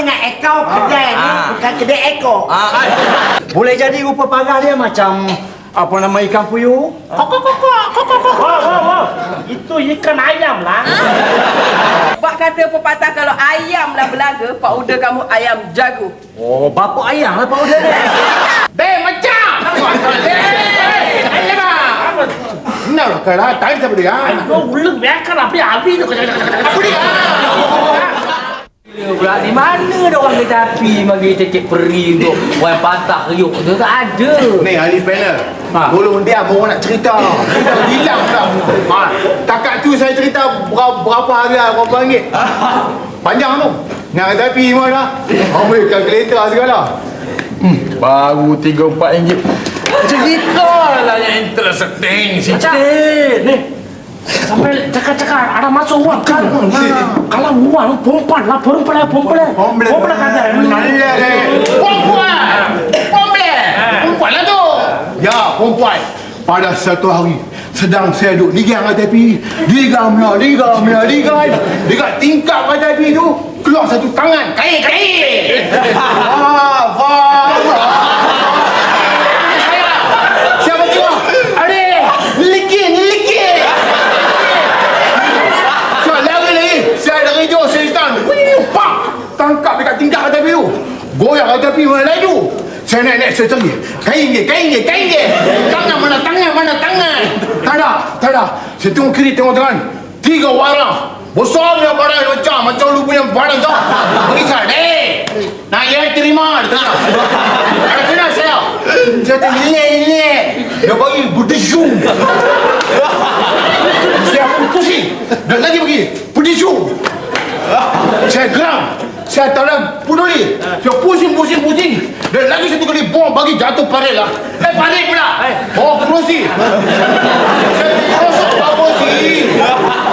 dengan ekor kedai ni Ah. bukan kedai ekor. Ah, Boleh jadi rupa pagar dia macam apa nama ikan puyuh? Kok kok kok kok kok kok kok. Wah, wah, wah. Itu ikan ayam lah. Bak kata pepatah kalau ayam lah belaga, pak uda kamu ayam jago. Oh, bapa ayam lah Pak Uda ni. Be macam. Be. Ayo bang. என்ன கடா டைம் அப்படியா ஐயோ, உள்ளுக்கு வேக்கற அப்படியே அவியுது. அப்படியா? Pula di mana ada orang kereta api bagi tiket peri untuk orang patah keriuk tu? Tak ada. Ni ahli panel Ha. Tolong dia mau nak cerita? Dah hilang pula ha. Takat tu saya cerita berapa, berapa hari lah Berapa ringgit. Panjang tu. Nak kereta api mana Ambil kalkulator segala. Hmm. Baru 3-4 ringgit. Cerita lah yang interesting. Si Macam, ni. Sampai cakap-cakap ada masuk uang kan? Kalau uang perempuan lah, perempuan lah, perempuan lah. Perempuan kata. Nalai ni Perempuan. Perempuan. Perempuan lah tu. Ya perempuan Pada satu hari Sedang saya duduk ligang kereta api Ligang lah Ligang lah Ligang Dekat tingkap kereta api tu Keluar satu tangan Kain kain. Ah, faham. Siapa keluar? Ada. Likit likit. Saya lari lagi. Saya dari jauh saya stand. Wih, pak. Tangkap dekat tingkap kereta api tu. Goyang kereta api mana lain Saya naik-naik saya cari. Kain dia, kain dia, kain dia. Tangan mana tangan, mana tangan. Tak ada, tak ada. Saya tengok kiri, tengok kanan. Tiga warna. Besar punya badan macam, macam lu punya badan tu. Bagi saya, eh. Nak yang terima. Dia tak ada. Ada saya. Saya tengok, ini, ini. Dia bagi berdesung. Saya pusing. Dan lagi bagi berdesung. Saya geram. Saya tak nak peduli. Saya pusing, pusing, pusing. Dan lagi satu kali bom bagi jatuh parit lah. Eh, parit pula. Oh, kerusi. Saya terosok Pak Bosi.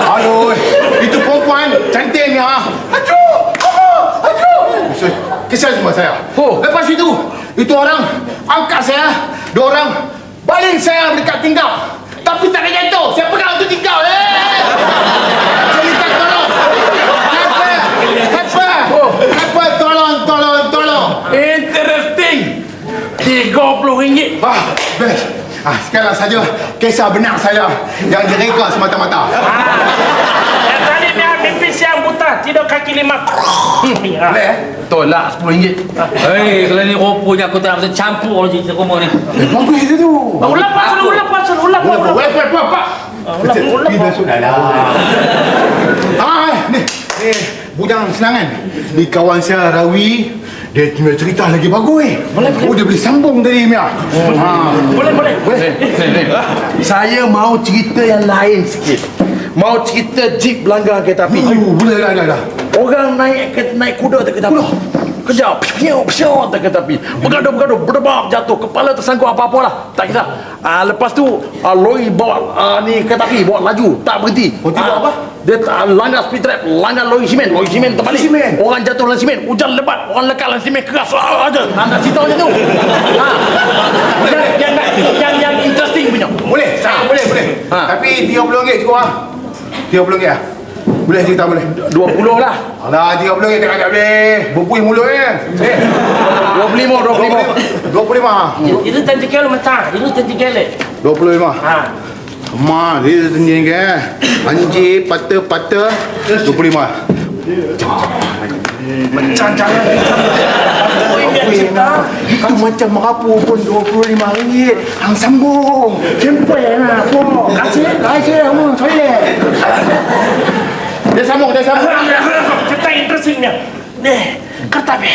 Aduh, itu perempuan cantik ni ha. Aduh, aduh, aduh. Saya- Kisah semua saya. Oh. Lepas itu, itu orang angkat saya. Dua orang baling saya dekat tingkap. Tapi tak ada jatuh. Saya pegang tu tingkap. Eh. Saya minta tolong. Apa? Apa? Apa? Tolong, tolong, tolong. Interesting RM30 Ah, best. Ah, sekarang saja kisah benar saya yang direka semata-mata. Yang tadi ni mimpi siang buta, tidur kaki lima. Ya. Boleh eh? Tolak RM10 Hei, kalau ni rupanya aku tak nak campur je cerita rumah ni. Eh, bagus itu tu. Ulang pasal, ulang pasal, ulang Boleh, pasal. boleh, boleh, Pak. Ulang, ulang. Kita sudah lah. Ah, ni, ni, bujang senangan. Ni kawan saya Rawi. Dia punya cerita lagi bagus eh. Boleh, Oh, dia boleh sambung tadi, Mia. Ah. Boleh, boleh. Boleh. Saya mau cerita yang lain sikit Mau cerita jeep langgar kereta api Oh, boleh dah, dah, dah. Orang naik naik kuda tak kereta api Kejap, piu, piu, tak kereta api. Bergaduh, bergaduh, berdebak, jatuh. Kepala tersangkut apa-apa lah. Tak kisah. Ah, Lepas tu, ah, lori bawa ah, ni kereta api Bawa laju, tak berhenti. Oh, dia buat apa? Dia tak langgar speed trap Langgar lori simen. Lori simen terbalik. Simen? Orang jatuh dalam simen. Hujan lebat. Orang lekat dalam simen. Keras ah, aja. Anda cerita macam tu. Ha. yang, yang, yang, yang interesting punya. Boleh, sah, boleh, boleh. Ha. Tapi RM30 cukup ah. RM30 ah. Boleh cerita boleh. 20 lah Alah, RM30 tak ada boleh. Berpuih mulut eh. Eh, 25, 25 25. Itu tentu kelo macam, itu tentu kelo. 25. Ha. Ma, dia sendiri ke? Anjir, patah, patah. 25. Macam jangan. Itu macam merapu pun RM25. Hang sambung. Tempoh lah, po. Kasih, kasih, kamu toilet. Dia sambung, dia sambung. Cerita interestingnya. Nih, kereta api.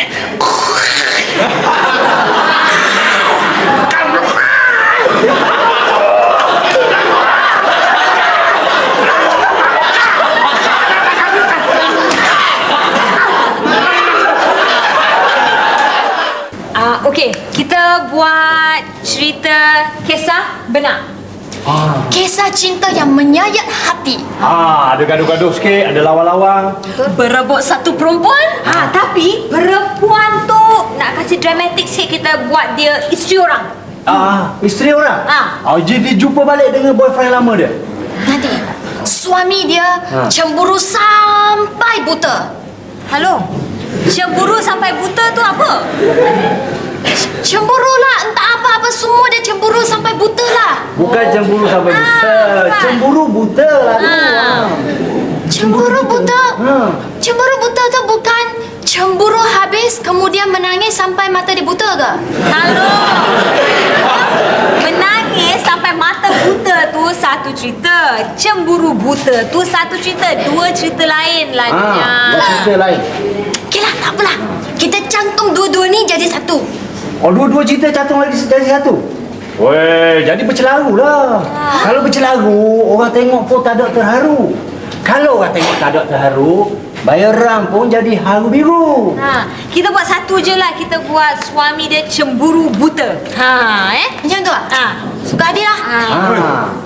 Ah, okey, kita buat cerita kisah benar. Kisah cinta yang menyayat hati. Ah, ada gaduh-gaduh sikit, ada lawang-lawang. Berebut satu perempuan. Ha, tapi perempuan tu nak kasih dramatik sikit kita buat dia isteri orang. Ah, isteri orang. Ah. Oh, jadi dia jumpa balik dengan boyfriend lama dia. Nanti suami dia cemburu sampai buta. Halo, Cemburu sampai buta tu apa? Cemburu lah. Entah apa-apa semua dia cemburu sampai buta lah. Bukan cemburu sampai buta. bukan. Cemburu buta lah tu. Ah. Cemburu buta. Ha. Cemburu buta tu bukan cemburu habis kemudian menangis sampai mata dia buta ke? Kalau menangis sampai mata buta tu satu cerita. Cemburu buta tu satu cerita. Dua cerita lain lah. Ha, buat cerita lain. Okey lah, tak apalah. Kita cantum dua-dua ni jadi satu. Oh, dua-dua cerita catung lagi dari satu. Weh, jadi bercelaru lah. Kalau bercelaru, orang tengok pun tak ada terharu. Kalau orang tengok tak ada terharu, Bayaran pun jadi haru biru. Ha, kita buat satu je lah. Kita buat suami dia cemburu buta. Ha, eh? Macam tu lah? Ha. Suka hati lah. Ha. Ha.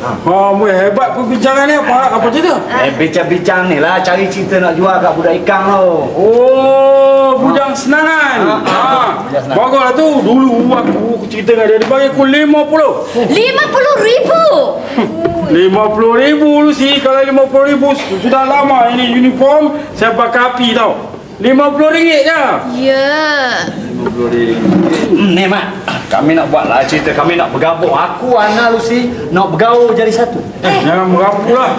Ha. ha. hebat perbincangan ni. Apa, apa cerita? Ha. Eh, bincang-bincang ni lah. Cari cerita nak jual kat budak ikan tu. Oh, ha. bujang ha. senangan. Ha. ha. ha. Bagus lah tu. Dulu aku cerita dengan dia. Dia bagi aku lima puluh. Lima puluh ribu? Hmm. RM50,000 si kalau RM50,000 sudah lama ini uniform saya bakar api tau. RM50 je. Ya. Lima RM50 ni mak. Kami nak buat lah cerita. Kami nak bergabung. Aku Ana Lucy nak bergaul jadi satu. Eh, jangan bergabung lah.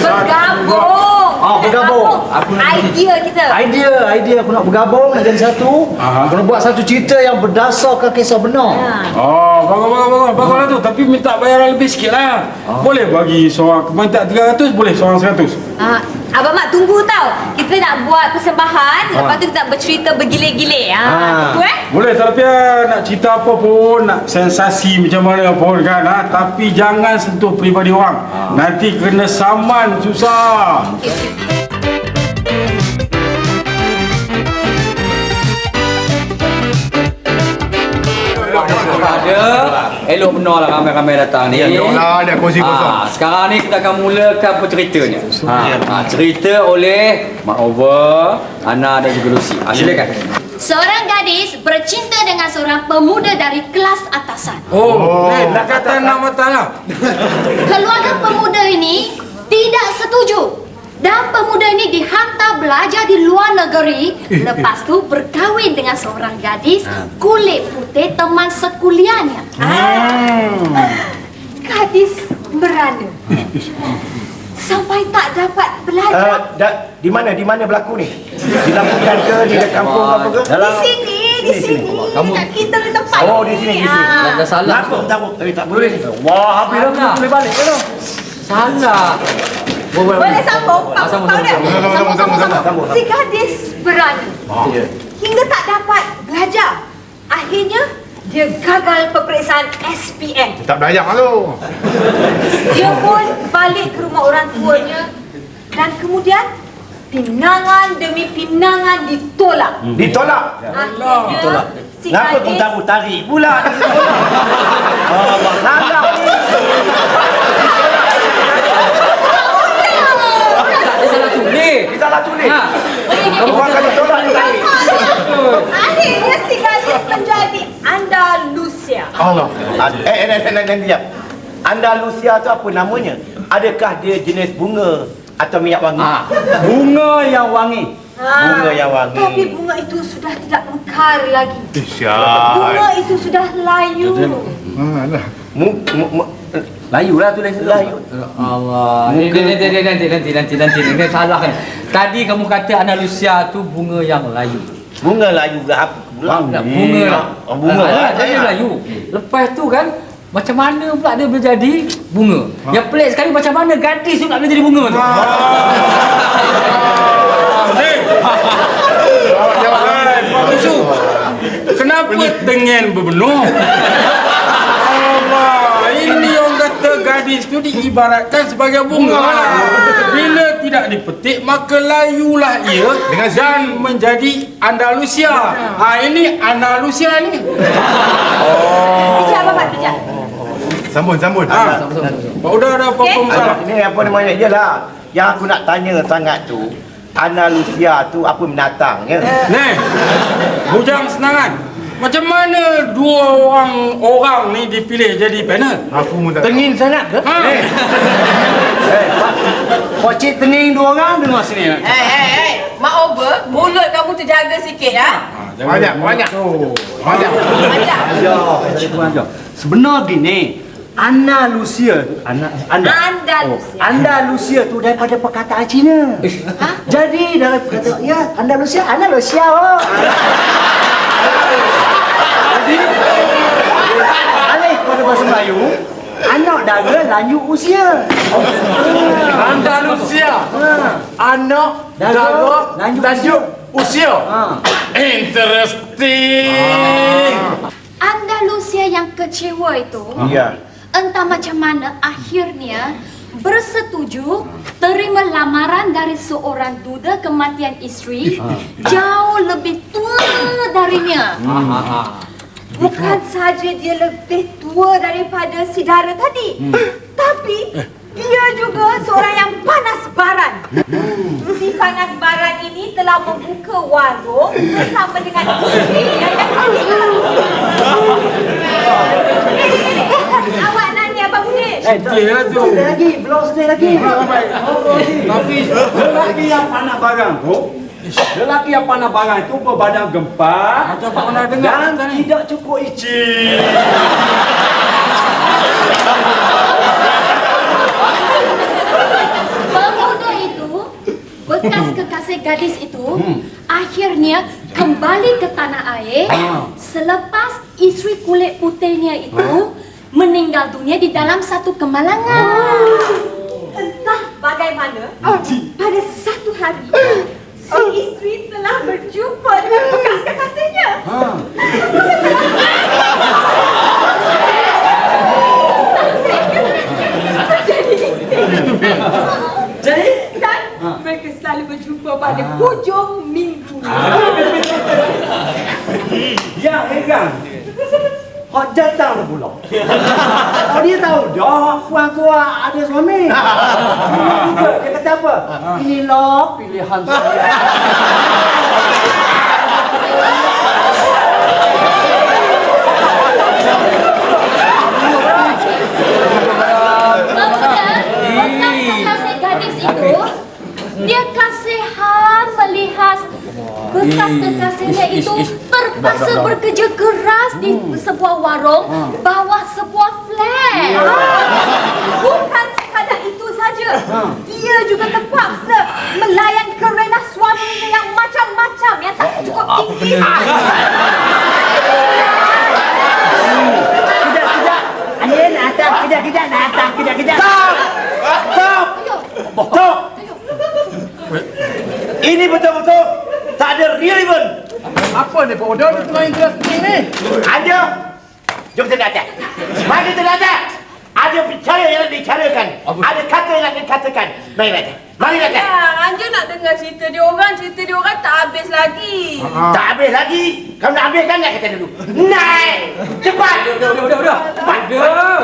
Bergabung? Ah, bergabung. Aku nak- Idea kita. Idea, idea aku nak bergabung nak jadi satu. Aha. Aku nak buat satu cerita yang berdasarkan kisah benar. Oh, bagus, bagus, bagus. Bagus lah tu. Tapi minta bayaran lebih sikit lah. Boleh bagi seorang, minta 300, boleh seorang 100. Ha, Abang Mak tunggu tau. Kita nak buat persembahan. Lepas tu kita nak bercerita bergile-gile. Ha, Ah. tunggu eh. Boleh, tapi ah, nak cerita apa pun, nak sensasi macam mana pun kan. Ha? Tapi jangan sentuh peribadi orang. Nanti kena saman, susah. Okey. Ada elok benar lah ramai-ramai datang ni. Ya, eloklah ada kongsi kosong. Ah, sekarang ni kita akan mulakan penceritanya. Ha, ha, cerita oleh Mak Ova, Ana dan juga Lucy. Ha, silakan. Seorang gadis bercinta dengan seorang pemuda dari kelas atasan. Oh, oh. Eh, nak kata nak mata lah. Keluarga pemuda ini tidak setuju. Dan pemuda ini dihantar belajar di luar negeri. Lepas tu berkahwin dengan seorang gadis kulit putih teman sekuliahnya. Gadis beranda. Sampai tak dapat Uh, belajar. da, di mana di mana berlaku ni? Dilakukan ke di kampung apa ke? Di sini, di sini. Kamu- kita di tempat. Oh, di sini, di sini. Ah. Dah salah. Kenapa? Tak boleh. Eh, tak boleh. Wah, habis dah boleh balik ke tu? Salah. Boleh, Boleh sambung? Ah, sambung, Tahu dia? sambung, sambung, sambung, sambung, sambung. Si gadis berani. Ya. Hingga tak dapat belajar. Akhirnya, dia gagal peperiksaan SPM. Tak belajar tu. Dia pun balik ke rumah orang tuanya dan kemudian pinangan demi pinangan ditolak. Ditolak. Akhirnya si Kenapa kau gadis tahu tarik pula? Ah, masalah ni. Tak ada salah tulis. Dia salah tulis. Ha. Orang kali tolak dia tarik. akhirnya si gadis menjadi Andalusia. Allah. Ah, Eh, eh, eh, eh, eh, eh, Andalusia tu apa namanya? Adakah dia jenis bunga atau minyak wangi? Ah. Bunga yang wangi. Ha, Bunga yang wangi. Tapi bunga itu sudah tidak mekar lagi. Syah. Bunga itu sudah layu. Mu, mu, mu, Layu lah tulis tu. Layu. Allah. Ni nanti nanti nanti nanti nanti nanti nanti salah kan. Tadi kamu kata Andalusia tu bunga yang layu. bunga layu ke apa pula? Tak, bunga lah. Oh, bunga Ah, lah. Jadi layu. Lepas tu kan macam mana pula dia boleh jadi bunga? Yang pelik sekali macam mana gadis tu nak boleh jadi bunga tu? Musuh. Kenapa tengen berbenuh? Allah, ini orang gadis tu diibaratkan sebagai bunga. Bila tidak dipetik maka layulah ia Dengan dan menjadi Andalusia. Ha ini Andalusia ni. Kejap Abang kejap. Sambung, sambung. Ha. Udah ada apa-apa Okey. masalah. Ini apa namanya je lah. Yang aku nak tanya sangat tu, Andalusia tu apa binatang ya? Ni, bujang senangan. Macam mana dua orang orang ni dipilih jadi panel? Aku pun tak Tengin sangat ke? Ha. Eh, Pak, Pak Cik tening dua orang dengar sini. Hei, hei, hei. Mak over, mulut kamu terjaga sikit ya. Banyak, banyak. Banyak. Banyak. Ajar, cikgu ajar. Sebenar gini, Andalusia tu, anda, anda, Andalusia. Andalusia tu daripada perkataan Cina. Ha? Jadi dalam perkataan, ya Andalusia, Andalusia oh. Jadi, alih kepada bahasa Melayu, anak dara lanjut usia. Andalusia. Anak Daga, daga lanjut lanjut usia. Ha. Interesting. Andalusia yang kecewa itu Ya. entah macam mana akhirnya bersetuju terima lamaran dari seorang duda kematian isteri jauh lebih tua darinya. Bukan saja dia lebih tua daripada si Dara tadi, tapi dia juga seorang yang panas baran. Si panas baran ini telah membuka warung bersama dengan isteri yang Awak nanya Abang Budin. Eh, Dia lah tu. sedih lagi, belum sedih lagi. Tapi lelaki yang panah barang tu, lelaki yang panah barang itu berbadan gempar Macam Pak pernah dengar dan tidak cukup icin. Pemuda itu bekas kekasih gadis itu akhirnya kembali ke tanah air selepas isteri kulit putihnya itu meninggal dunia di dalam satu kemalangan. Entah bagaimana, pada satu hari, si isteri telah berjumpa dengan bekas kekasihnya. Jadi, Dan mereka selalu berjumpa pada hujung minggu. yang heran, Hak datang pula. Oh dia tahu dah puan tua ada suami. Dia juga dia kata apa? Inilah pilihan saya. Dia kasihan melihat bekas kekasihnya itu terpaksa bekerja keras di sebuah warung bawah sebuah flat. Bukan sekadar itu saja. Dia juga terpaksa melayan kerana suaminya yang macam-macam yang tak cukup tinggi. Kejap, kejap. Anda nak atas, kejap, kejap, nak atas, kejap, kejap. Stop! Stop! Stop! Ini betul-betul tak ada relevant. Apa ni Pak Oda? Dia tengah interesting ni. Ada. Jom kita atas. Mari kita atas. Ada bicara yang nak dibicarakan. Ada kata yang nak dikatakan. Mari atas. Mari atas. Ya, Anja nak dengar cerita dia orang, cerita dia orang tak habis lagi. Tak habis lagi. Kamu nak habiskan nak kata dulu. Naik. Cepat. Udah, udah, udah, udah. Cepat. Udah.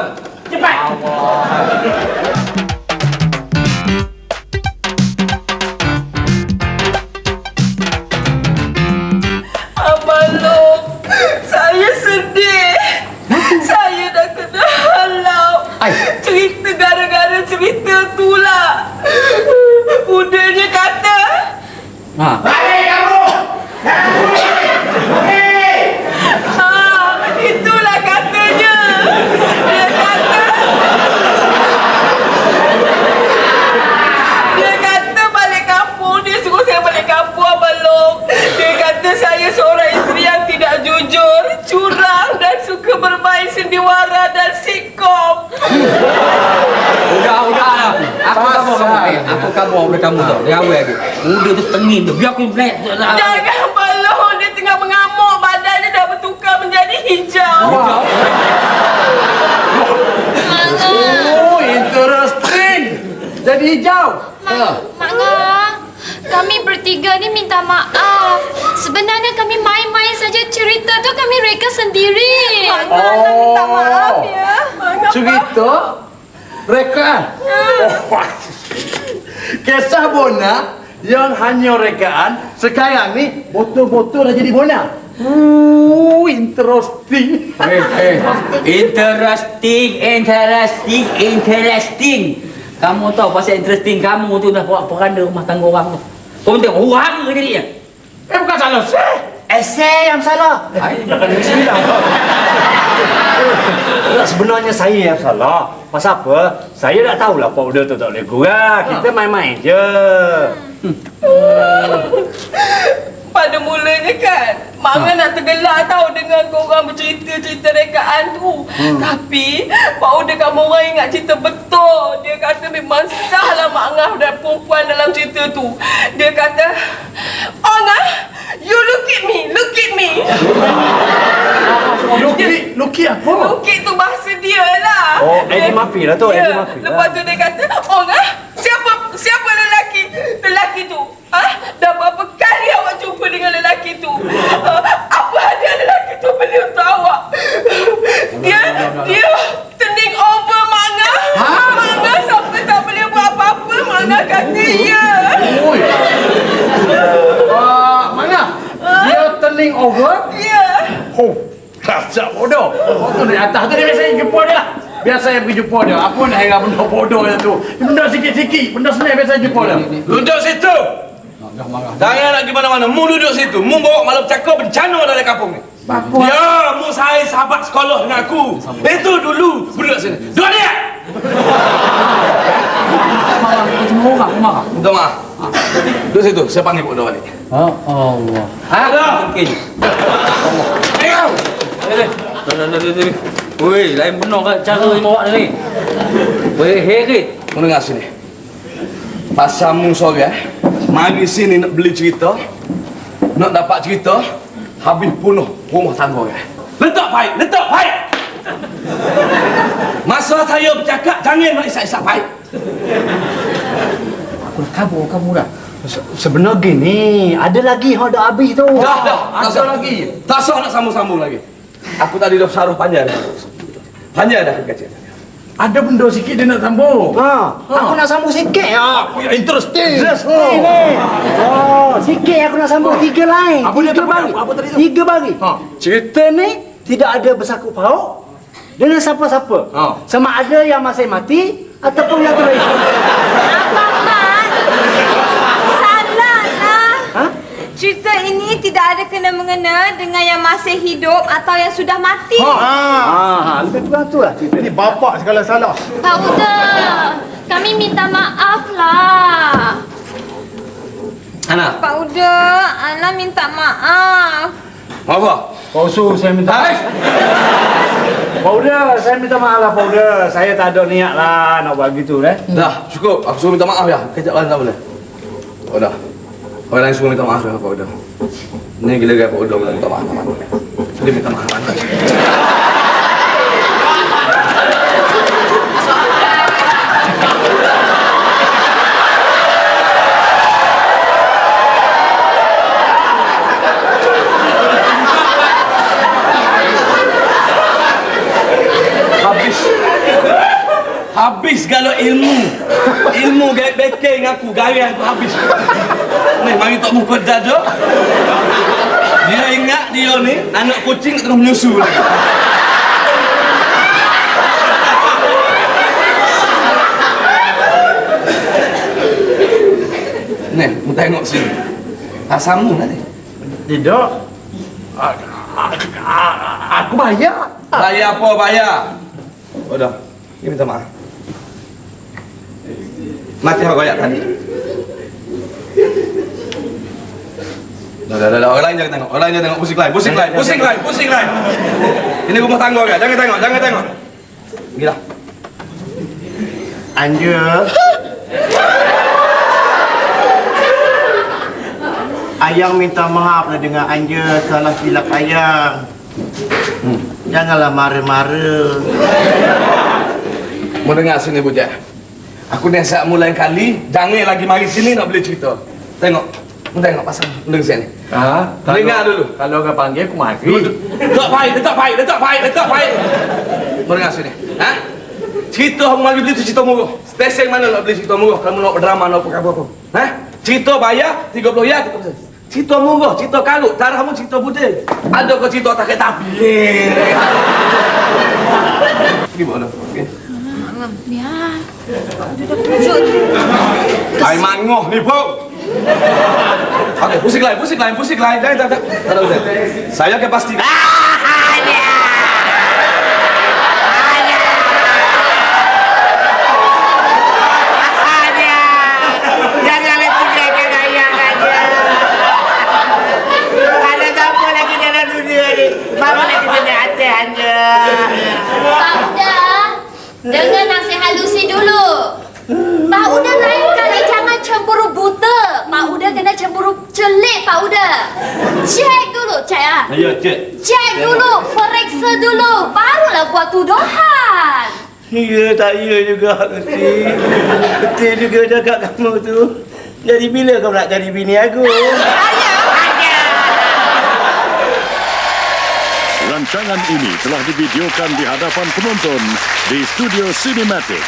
Cepat. Abang Ha. Hei kamu. Hei. ha, itulah katanya. Dia kata, dia kata balik kampung. Dia suruh saya balik kampung, Abang Long. Dia kata saya seorang isteri yang tidak jujur, curang dan suka bermain sendiwara dan sitcom. Udah, udah lah. Aku kabur kamu. Eh, aku kabur oleh kamu tau. Dia awal lagi. Muda tu tengin tu. Biar aku black. Jangan balon Dia tengah mengamuk Badannya dah bertukar menjadi hijau Oh, interesting. Jadi hijau. Mak, Mak Ngah, kami bertiga ni minta maaf. Sebenarnya kami main-main saja cerita tu kami reka sendiri. Minta maaf ya Cerita rekaan. Oh, kisah Bona yang hanya rekaan sekarang ni betul-betul dah jadi Bona. Oh, interesting. Eh, eh. Interesting, interesting, interesting. Kamu tahu pasal interesting kamu tu dah buat peranda rumah tangga orang tu. Kau minta orang ke jadi? Eh bukan salah saya. Eh, saya yang salah. Ay, jangan yang sembilan. Tak, sebenarnya saya yang salah. Pasal apa? Saya tak tahulah powder tu tak boleh gurah. Kita main-main je. Pada mulanya kan. Mak Angah nak tergelak tau Dengan korang bercerita-cerita rekaan tu. Tapi Pak Uda kamu orang ingat cerita betul. Dia kata memang sah lah Mak Angah dan perempuan dalam cerita tu. Dia kata Angah You look at me Look at me. Luki, Luki apa? Look at tu bahasa dia lah. Oh, Eddie Murphy lah tu, Ya. Eddie Murphy. lah. Lepas tu dia kata Angah Siapa Siapa lelaki Lelaki tu Ah, Dah berapa kali awak jumpa dengan lelaki tu? Ah, Apa hadiah lelaki tu beli untuk awak Dia Dia Turning over Mak Angah Mak Angah sampai tak boleh buat apa-apa Mak Angah kata ya Oi. Ah, mana? Dia turning over. Ya Oh, dasar bodoh. Oh, tu naik atas tu dia biasa jumpa Biasa saya pergi jumpa dia. Apa nak heran benda bodoh dia tu? Benda sikit-sikit, benda senang biasa jumpa dia. Duduk situ. Jangan nak pergi mana-mana. Mu duduk situ. Mu bawa malam cakap bencana dalam kampung ni. Ya, mu saya sahabat sekolah dengan aku. Itu dulu. Duduk sini. Duduk dia. Semua orang marah. Maaf. Duduk situ. Saya panggil Pak Dua balik. Oh Allah. Ada. Mungkin. Ayo. Dah, dah, dah, dah, Woi, lain benar kan cara bawa dia ni. Woi, herit. Mu dengar sini. Pasal mu sore, eh, mari sini nak beli cerita. Nak dapat cerita. Habis penuh rumah tangga ya. Letak baik, letak baik. Masa saya bercakap, jangan nak isak-isak baik. Aku dah kabur, kabur dah. Se- Sebenarnya gini, ada lagi yang dah habis tu. Dah, dah. Tak Ada lagi. Tak sah nak sambung-sambung lagi. Aku tadi dah saruh panjang dah. Panjang dah kecil. Ada benda sikit dia nak sambung. Ha, aku nak sambung sikit ya. Aku yang interesting. Interesting ni. Oh, sikit aku nak sambung tiga lain. Apa dia tiga bagi. apa- apa tadi tu? Tiga bagi. Ha. Cerita ni tidak ada bersakut paut dengan siapa-siapa. Ha. Sama ada yang masih mati ataupun yang terbaik. Abang Mat Salah lah Ha? Cerita ini tidak ada kena-mengena dengan yang masih hidup atau yang sudah mati. Ah, Ha, lebih kurang tu lah cerita ini bapak segala salah. Pak Uda, kami minta maaf lah. Ana, Pak Uda, Ana minta maaf. apa? Pausu saya minta Hai. Pauda, saya minta maaf lah Pauda. Saya tak ada niat lah nak buat gitu eh. Dah, cukup. Aku suruh minta maaf ya. Kejap lain tak boleh. Oh dah. Orang lain suruh minta maaf ya, Pak Uda. Ni gila gaya Pak Uda minta maaf. Dia minta maaf. Habis. Kalau ilmu. Ilmu gaya backing aku, gaya aku habis. Ni mari tak buka dada. Dia ingat dia ni anak kucing tengah menyusu lagi. Ni, mu tengok sini. Asamu lah ni. Tidak. A- a- a- Aku bayar. Bayar apa bayar? Oh dah. Ni minta maaf. Mati koyak tadi? Dah, dah, dah. Orang lain jangan tengok. Orang lain jangan tengok. Pusing lain, pusing lain, pusing lain, pusing lain. Ini rumah tangga kan? Jangan tengok, jangan tengok. Gila. Anja. Ayang minta maaf lah dengan Anja salah silap Ayang. Hmm. Janganlah marah-marah. Mau dengar sini bujang. Aku nasihat mu lain kali, jangan lagi mari sini nak boleh cerita. Tengok. Tengok pasal mu dengar sini. Ha? Dengar dulu. Kalau kau panggil aku mari. Letak baik, letak baik, letak baik, letak baik. Mau dengar sini. Ha? Cerita kamu mari beli tu cerita murah. Stesen mana nak beli cerita murah kalau nak drama nak apa apa. Ha? Cerita bayar 30 ya 30 Cerita murah, cerita karut, tarah kamu cerita putih. Ada kau cerita tak kereta api. Pergi dah. Pergi. Biar. Tunjuk tu. Ai mangoh ni, Pok. Okey, pusing lain, pusing lain, pusing lain. Tak ada urusan. Saya akan pastikan. Janganlah tinggalkan ayah saja. Ada siapa lagi dalam dunia ni? Mama nak kita nak hati hanya. Pak Uda, dengar nasihat Lucy dulu. Pak Uda lain kali jangan cemburu buta. Pak Uda kena cemburu celik Pak Uda. Cek dulu, cek ah. Ya, cik. Cek dulu, periksa dulu, barulah buat tuduhan. Ya, tak ya juga, Lucy. Betul juga cakap kamu tu. Jadi bila kau nak jadi bini aku? Rancangan ini telah divideokan di hadapan penonton di Studio Cinematic.